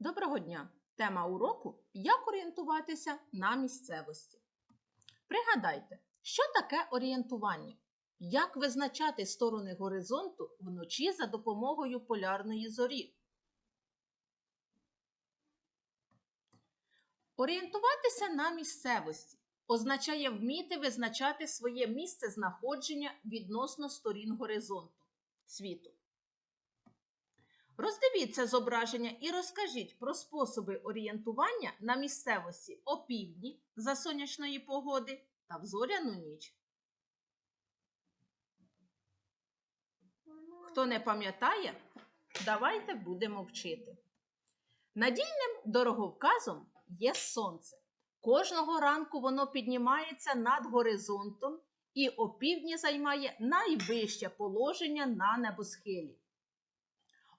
Доброго дня! Тема уроку Як орієнтуватися на місцевості. Пригадайте, що таке орієнтування? Як визначати сторони горизонту вночі за допомогою полярної зорі? Орієнтуватися на місцевості означає вміти визначати своє місце знаходження відносно сторін горизонту світу. Роздивіться зображення і розкажіть про способи орієнтування на місцевості опівдні за сонячної погоди та в зоряну ніч. Хто не пам'ятає, давайте будемо вчити. Надійним дороговказом є сонце. Кожного ранку воно піднімається над горизонтом і опівдні займає найвище положення на небосхилі.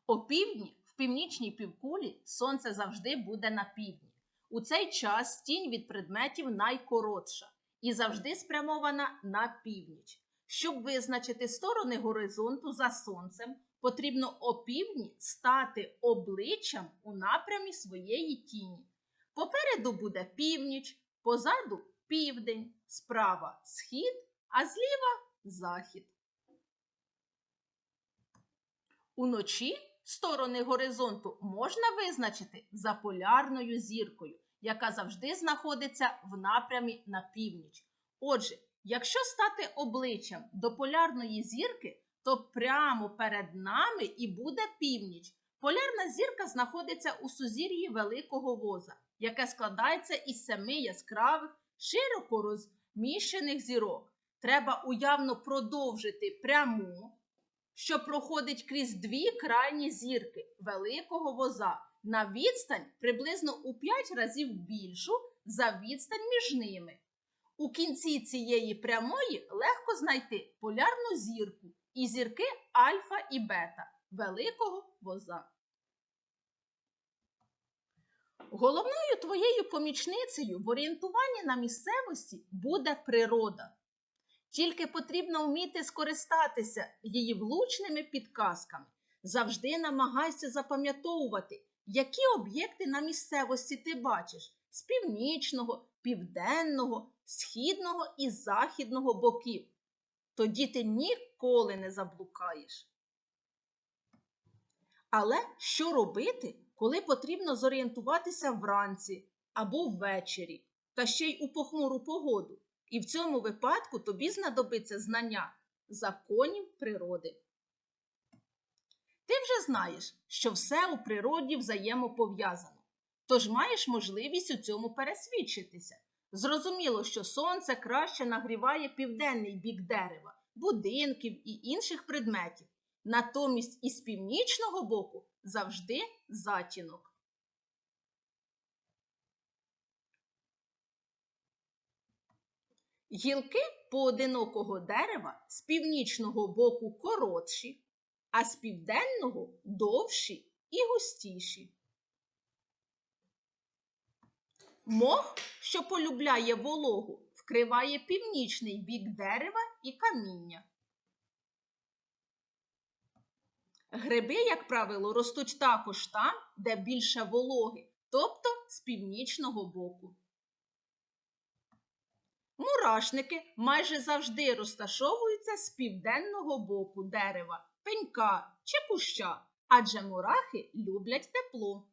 Опівдні в північній півкулі сонце завжди буде на півдні. У цей час тінь від предметів найкоротша і завжди спрямована на північ. Щоб визначити сторони горизонту за сонцем, потрібно опівдні стати обличчям у напрямі своєї тіні. Попереду буде північ, позаду південь, справа схід, а зліва захід. Уночі сторони горизонту можна визначити за полярною зіркою, яка завжди знаходиться в напрямі на північ. Отже, якщо стати обличчям до полярної зірки, то прямо перед нами і буде північ. Полярна зірка знаходиться у сузір'ї Великого Воза, яке складається із семи яскравих, широко розміщених зірок. Треба уявно продовжити пряму що проходить крізь дві крайні зірки великого воза на відстань приблизно у 5 разів більшу за відстань між ними. У кінці цієї прямої легко знайти полярну зірку і зірки альфа і бета великого воза. Головною твоєю помічницею в орієнтуванні на місцевості буде природа. Тільки потрібно вміти скористатися її влучними підказками. Завжди намагайся запам'ятовувати, які об'єкти на місцевості ти бачиш з північного, південного, східного і західного боків. Тоді ти ніколи не заблукаєш. Але що робити, коли потрібно зорієнтуватися вранці або ввечері, та ще й у похмуру погоду? І в цьому випадку тобі знадобиться знання законів природи. Ти вже знаєш, що все у природі взаємопов'язано, тож маєш можливість у цьому пересвідчитися. Зрозуміло, що сонце краще нагріває південний бік дерева, будинків і інших предметів. Натомість із північного боку завжди затінок. Гілки поодинокого дерева з північного боку коротші, а з південного довші і густіші. Мох, що полюбляє вологу, вкриває північний бік дерева і каміння. Гриби, як правило, ростуть також там, де більше вологи, тобто з північного боку. Мурашники майже завжди розташовуються з південного боку дерева, пенька чи куща, адже мурахи люблять тепло.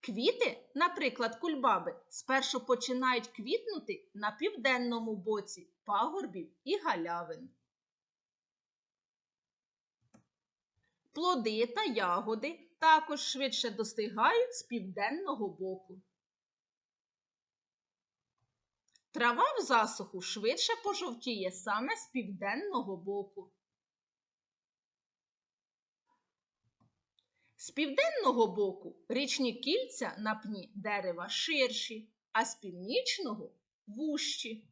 Квіти, наприклад, кульбаби, спершу починають квітнути на південному боці пагорбів і галявин. Плоди та ягоди також швидше достигають з південного боку. Трава в засуху швидше пожовтіє саме з південного боку. З південного боку річні кільця на пні дерева ширші, а з північного вущі.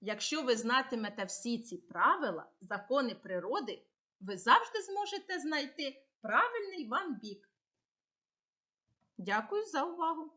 Якщо ви знатимете всі ці правила, закони природи, ви завжди зможете знайти правильний вам бік. Дякую за увагу!